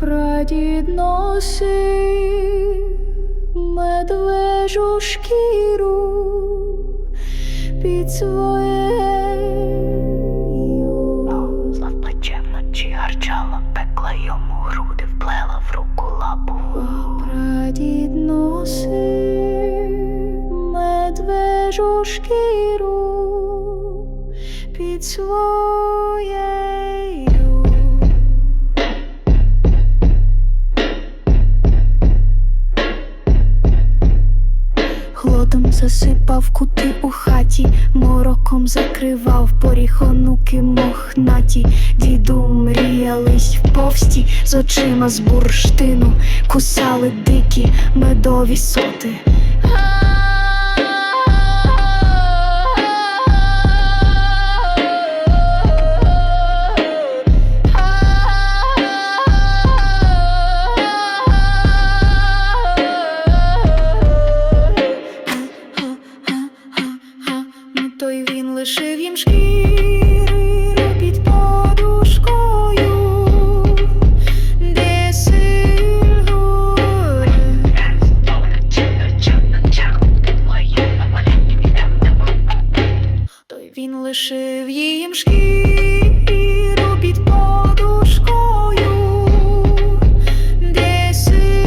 Прадід носив медвежу шкіру під своєю. Зла плече вночі гарчала, пекла йому груди, вплела в руку лапу. Прадід носив медвежу шкіру під своєю. Глодом засипав кути у хаті, мороком закривав поріг онуки мохнаті, діду мріялись в повсті з очима з бурштину, кусали дикі медові соти. лишив їм шкіру під подушкою, де сильго.